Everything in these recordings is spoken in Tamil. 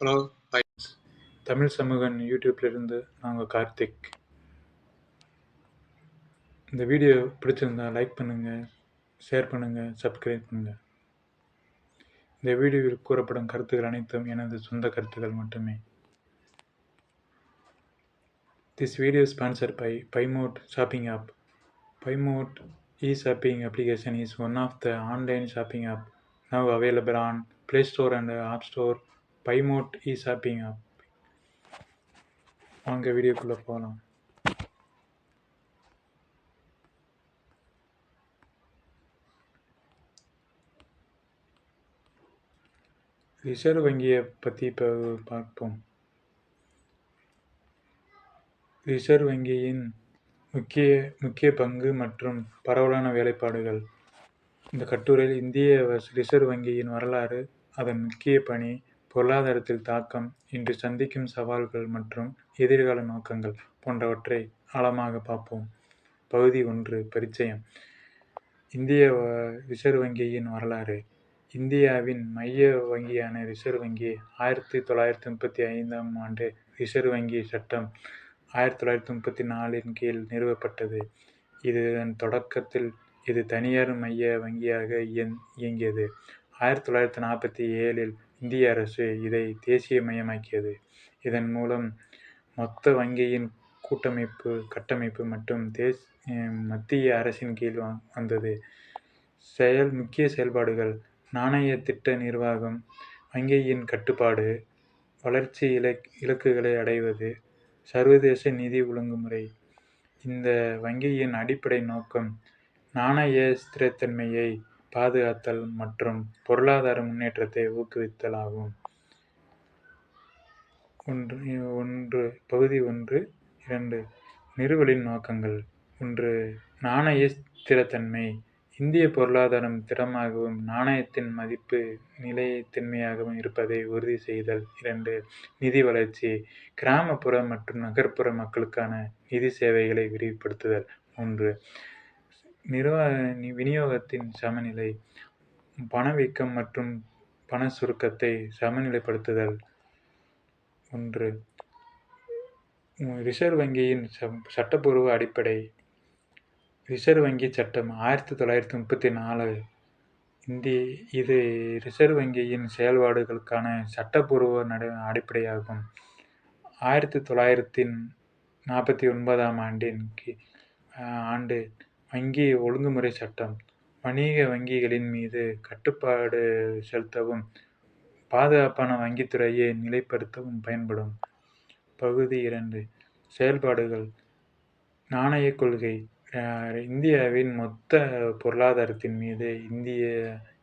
ஹலோ ஹாய் தமிழ் சமூகன் யூடியூப்லேருந்து நாங்கள் கார்த்திக். இந்த வீடியோ பிடிச்சிருந்தா லைக் பண்ணுங்கள் ஷேர் பண்ணுங்கள் சப்ஸ்கிரைப் பண்ணுங்கள் இந்த வீடியோவில் கூறப்படும் கருத்துக்கள் அனைத்தும் எனது சொந்த கருத்துக்கள் மட்டுமே. This video sponsor by Bymot shopping app Bymot e shopping application is one of the online shopping app now available on Play Store and App Store Bymot e shopping app வாங்க வீடியோக்குள்ளே போகலாம் ரிசர்வ் வங்கியை பற்றி இப்போ பார்ப்போம். ரிசர்வ் வங்கியின் முக்கிய முக்கிய பங்கு மற்றும் பரவலான வேலைப்பாடுகள். இந்த கட்டுரையில் இந்திய ரிசர்வ் வங்கியின் வரலாறு அதன் முக்கிய பணி பொருளாதாரத்தில் தாக்கம் இன்று சந்திக்கும் சவால்கள் மற்றும் எதிர்கால நோக்கங்கள் போன்றவற்றை ஆழமாக பார்ப்போம். பகுதி ஒன்று பரிச்சயம். இந்திய ரிசர்வ் வங்கியின் வரலாறு. இந்தியாவின் மைய வங்கியான ரிசர்வ் வங்கி ஆயிரத்தி தொள்ளாயிரத்தி முப்பத்தி ஐந்தாம் ஆண்டு ரிசர்வ் வங்கி சட்டம் ஆயிரத்தி தொள்ளாயிரத்தி முப்பத்தி நாலின் கீழ் நிறுவப்பட்டது. இதன் தொடக்கத்தில் இது தனியார் மைய வங்கியாக இயங்கியது. ஆயிரத்தி தொள்ளாயிரத்தி நாற்பத்தி ஏழில் இந்திய அரசு இதை தேசியமயமாக்கியது இதன் மூலம் மொத்த வங்கியின் கூட்டமைப்பு கட்டமைப்பு மற்றும் தேஸ் மத்திய அரசின் கீழ் வந்தது. செயல் முக்கிய செயல்பாடுகள் நாணய திட்ட நிர்வாகம் வங்கியின் கட்டுப்பாடு வளர்ச்சி இலக் இலக்குகளை அடைவது சர்வதேச நிதி ஒழுங்குமுறை. இந்த வங்கியின் அடிப்படை நோக்கம் நாணய ஸ்திரத்தன்மையை பாதுகாத்தல் மற்றும் பொருளாதார முன்னேற்றத்தை ஊக்குவித்தல் ஆகும் ஒன்று ஒன்று பகுதி ஒன்று இரண்டு நிறுவலின் நோக்கங்கள். ஒன்று நாணய ஸ்திரத்தன்மை. இந்திய பொருளாதாரம் திறமாகவும் நாணயத்தின் மதிப்பு நிலைத்தன்மையாகவும் இருப்பதை உறுதி செய்தல். இரண்டு நிதி வளர்ச்சி. கிராமப்புற மற்றும் நகர்ப்புற மக்களுக்கான நிதி சேவைகளை விரிவுபடுத்துதல். மூன்று நிர்வாக விநியோகத்தின் சமநிலை பணவீக்கம் மற்றும் பண சுருக்கத்தை சமநிலைப்படுத்துதல். ஒன்று ரிசர்வ் வங்கியின் சட்டப்பூர்வ அடிப்படை. ரிசர்வ் வங்கி சட்டம் ஆயிரத்தி தொள்ளாயிரத்தி முப்பத்தி நாலு. இந்தி இது ரிசர்வ் வங்கியின் செயல்பாடுகளுக்கான சட்டப்பூர்வ நட அடிப்படையாகும். ஆயிரத்தி தொள்ளாயிரத்தி நாற்பத்தி ஒன்பதாம் ஆண்டின் ஆண்டு வங்கி ஒழுங்குமுறை சட்டம். வணிக வங்கிகளின் மீது கட்டுப்பாடு செலுத்தவும் பாதுகாப்பான வங்கித்துறையை நிலைப்படுத்தவும் பயன்படும். பகுதி இரண்டு. செயல்பாடுகள். நாணய கொள்கை. இந்தியாவின் மொத்த பொருளாதாரத்தின் மீது இந்திய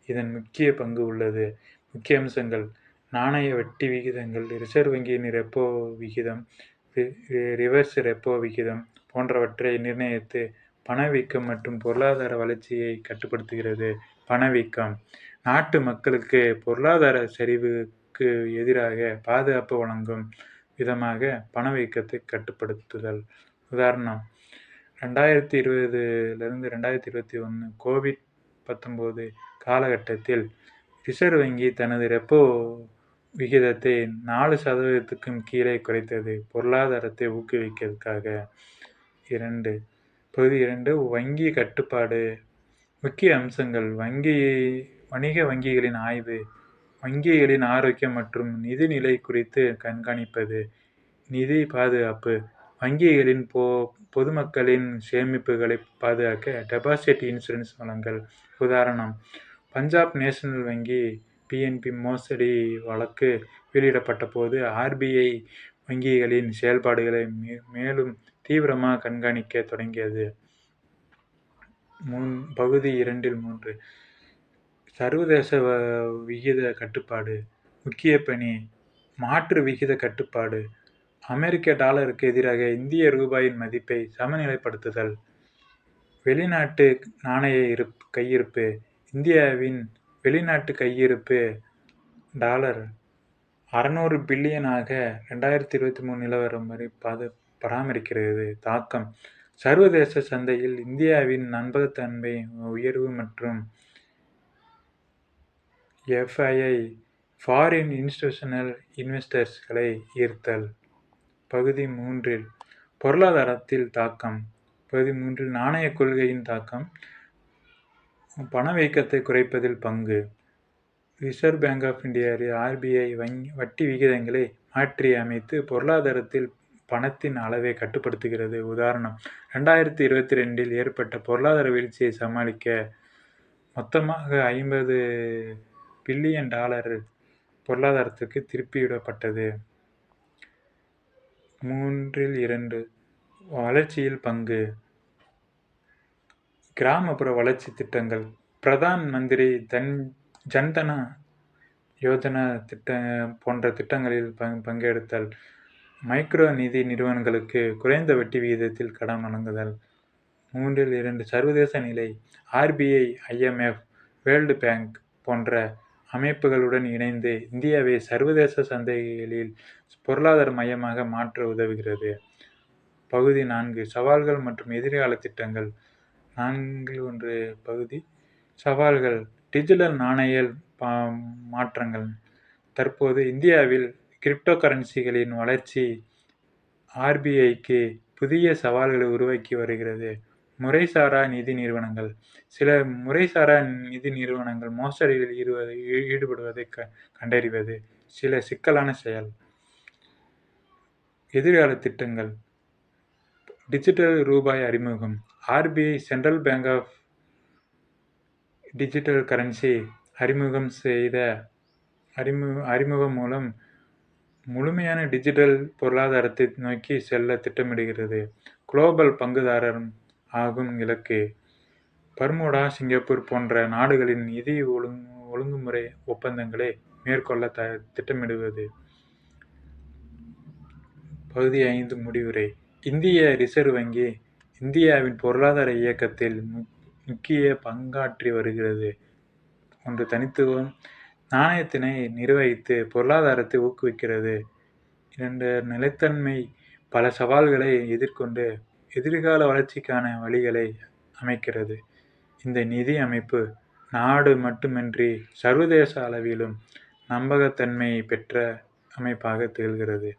இதன் முக்கிய பங்கு உள்ளது. முக்கிய அம்சங்கள். நாணய வட்டி விகிதங்கள் ரிசர்வ் வங்கியின் ரெப்போ விகிதம் ரிவர்ஸ் ரெப்போ விகிதம் போன்றவற்றை நிர்ணயித்து பணவீக்கம் மற்றும் பொருளாதார வளர்ச்சியை கட்டுப்படுத்துகிறது. பணவீக்கம். நாட்டு மக்களுக்கு பொருளாதார சரிவுக்கு எதிராக பாதுகாப்பு வழங்கும் விதமாக பணவீக்கத்தை கட்டுப்படுத்துதல். உதாரணம் ரெண்டாயிரத்தி இருபதுலேருந்து ரெண்டாயிரத்தி இருபத்தி ஒன்று கோவிட் பத்தொம்போது காலகட்டத்தில் ரிசர்வ் வங்கி தனது ரெப்போ விகிதத்தை நாலு சதவீதத்துக்கும் கீழே குறைத்தது பொருளாதாரத்தை ஊக்குவிக்கிறதுக்காக. இரண்டு பகுதி இரண்டு வங்கி கட்டுப்பாடு. முக்கிய அம்சங்கள் வங்கி வணிக வங்கிகளின் ஆய்வு. வங்கிகளின் ஆரோக்கியம் மற்றும் நிதிநிலை குறித்து கண்காணிப்பது. நிதி பாதுகாப்பு. வங்கிகளின் போ பொதுமக்களின் சேமிப்புகளை பாதுகாக்க டெபாசிட் இன்சூரன்ஸ் வழங்கல். உதாரணம் பஞ்சாப் நேஷனல் வங்கி பிஎன்பி மோசடி வழக்கு வெளியிடப்பட்ட போது ஆர்பிஐ வங்கிகளின் செயல்பாடுகளை மே மேலும் தீவிரமாக கண்காணிக்க தொடங்கியது. முன் பகுதி இரண்டில் மூன்று. சர்வதேச விகித கட்டுப்பாடு. முக்கிய பணி மாற்று விகித கட்டுப்பாடு. அமெரிக்க டாலருக்கு எதிராக இந்திய ரூபாயின் மதிப்பை சமநிலைப்படுத்துதல். வெளிநாட்டு நாணய இருப் கையிருப்பு. இந்தியாவின் வெளிநாட்டு கையிருப்பு டாலர் அறநூறு பில்லியனாக ரெண்டாயிரத்தி இருபத்தி மூணு நிலவரம் வரை பாது பராமரிக்கிறது தாக்கம். சர்வதேச சந்தையில் இந்தியாவின் நம்பகத்தன்மை உயர்வு மற்றும் எஃப்ஐஐ ஃபாரின் இன்ஸ்டிடியூஷனல் இன்வெஸ்டர்ஸ்களை ஈர்த்தல். பகுதி மூன்றில் பொருளாதாரத்தில் தாக்கம். பகுதி மூன்றில் நாணயக் கொள்கையின் தாக்கம். பணவீக்கத்தை குறைப்பதில் பங்கு. Reserve Bank of India RBI வங்கி வட்டி விகிதங்களை மாற்றி அமைத்து பொருளாதாரத்தில் பணத்தின் அளவை கட்டுப்படுத்துகிறது. உதாரணம் ரெண்டாயிரத்தி இருபத்தி ரெண்டில் ஏற்பட்ட பொருளாதார வீழ்ச்சியை சமாளிக்க மொத்தமாக ஐம்பது பில்லியன் டாலர் பொருளாதாரத்திற்கு திருப்பிவிடப்பட்டது. மூன்றில் இரண்டு வளர்ச்சியில் பங்கு. கிராமப்புற வளர்ச்சி திட்டங்கள். பிரதான் மந்திரி தன் ஜன்தன யோஜனா திட்ட போன்ற திட்டங்களில் பங் பங்கெடுத்தல். மைக்ரோ நிதி நிறுவனங்களுக்கு குறைந்த வட்டி விகிதத்தில் கடன் வழங்குதல். மூன்றில் இரண்டு சர்வதேச நிலை ஆர்பிஐ ஐஎம்எஃப் வேர்ல்டு பேங்க் போன்ற அமைப்புகளுடன் இணைந்து இந்தியாவை சர்வதேச சந்தைகளில் பொருளாதார மையமாக மாற்ற உதவுகிறது. பகுதி நான்கு சவால்கள் மற்றும் எதிர்கால திட்டங்கள். நான்கு ஒன்று பகுதி சவால்கள். டிஜிட்டல் நாணய பா மாற்றங்கள். தற்போது இந்தியாவில் கிரிப்டோ கரன்சிகளின் வளர்ச்சி ஆர்பிஐக்கு புதிய சவால்களை உருவாக்கி வருகிறது. முறைசாரா நிதி நிறுவனங்கள். சில முறைசாரா நிதி நிறுவனங்கள் மோசடியில் ஈடுவது ஈடுபடுவதை க கண்டறிவது சில சிக்கலான செயல். எதிர்கால திட்டங்கள். டிஜிட்டல் ரூபாய் அறிமுகம். RBI central bank of digital currency அறிமுகம் செய்த அறிமு அறிமுகம் மூலம் முழுமையான டிஜிட்டல் பொருளாதாரத்தை நோக்கி செல்ல திட்டமிடுகிறது. குளோபல் பங்குதாரர் ஆகும் இலக்கு. பர்முடா சிங்கப்பூர் போன்ற நாடுகளின் நிதி ஒழுங்கு ஒழுங்குமுறை ஒப்பந்தங்களை மேற்கொள்ள த திட்டமிடுவது. பகுதி ஐந்து முடிவுரை. இந்திய ரிசர்வ் வங்கி இந்தியாவின் பொருளாதார இயக்கத்தில் முக்கிய பங்காற்றி வருகிறது. ஒன்று தனித்துவம் நாணயத்தினை நிர்வகித்து பொருளாதாரத்தை ஊக்குவிக்கிறது. இரண்டு நிலைத்தன்மை. பல சவால்களை எதிர்கொண்டு எதிர்கால வளர்ச்சிக்கான வழிகளை அமைக்கிறது. இந்த நிதி அமைப்பு நாடு மட்டுமின்றி சர்வதேச அளவிலும் நம்பகத்தன்மை பெற்ற அமைப்பாக திகழ்கிறது.